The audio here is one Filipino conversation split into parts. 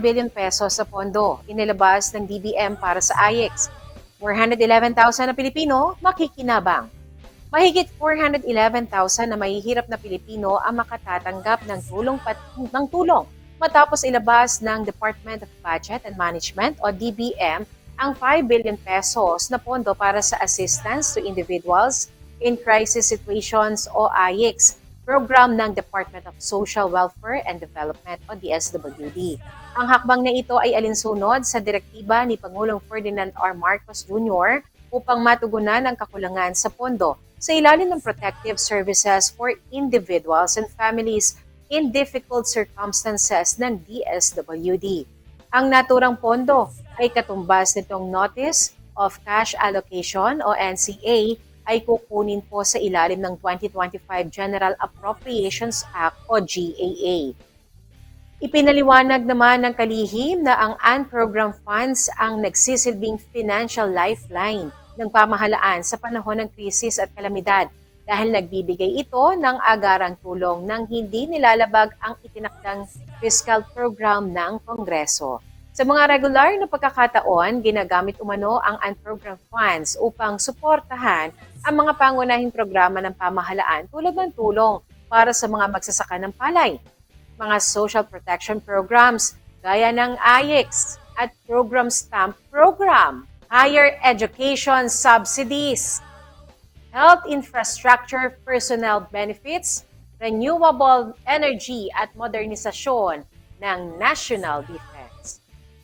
billion pesos sa pondo inilabas ng DBM para sa AIEX. 411,000 na Pilipino makikinabang. Mahigit 411,000 na mahihirap na Pilipino ang makatatanggap ng tulong pat- ng tulong matapos ilabas ng Department of Budget and Management o DBM ang 5 billion pesos na pondo para sa assistance to individuals in crisis situations o AIX, program ng Department of Social Welfare and Development o DSWD. Ang hakbang na ito ay alinsunod sa direktiba ni Pangulong Ferdinand R. Marcos Jr. upang matugunan ang kakulangan sa pondo sa ilalim ng Protective Services for Individuals and Families in Difficult Circumstances ng DSWD. Ang naturang pondo ay katumbas nitong Notice of Cash Allocation o NCA ay kukunin po sa ilalim ng 2025 General Appropriations Act o GAA. Ipinaliwanag naman ng kalihim na ang unprogrammed funds ang nagsisilbing financial lifeline ng pamahalaan sa panahon ng krisis at kalamidad dahil nagbibigay ito ng agarang tulong nang hindi nilalabag ang itinakdang fiscal program ng Kongreso. Sa mga regular na pagkakataon, ginagamit umano ang unprogrammed funds upang suportahan ang mga pangunahing programa ng pamahalaan tulad ng tulong para sa mga magsasaka ng palay, mga social protection programs gaya ng AIX at Program Stamp Program, higher education subsidies, health infrastructure personnel benefits, renewable energy at modernisasyon ng national defense.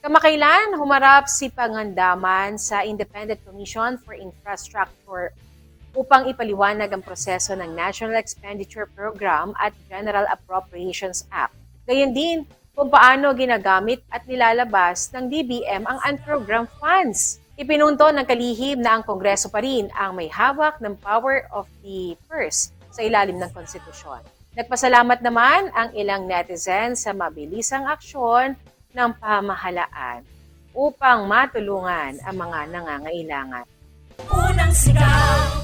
Kamakailan, humarap si Pangandaman sa Independent Commission for Infrastructure upang ipaliwanag ang proseso ng National Expenditure Program at General Appropriations Act. Gayon din kung paano ginagamit at nilalabas ng DBM ang unprogrammed funds. Ipinunto ng kalihim na ang Kongreso pa rin ang may hawak ng power of the purse sa ilalim ng konstitusyon. Nagpasalamat naman ang ilang netizens sa mabilisang aksyon ng pamahalaan upang matulungan ang mga nangangailangan. Unang sigaw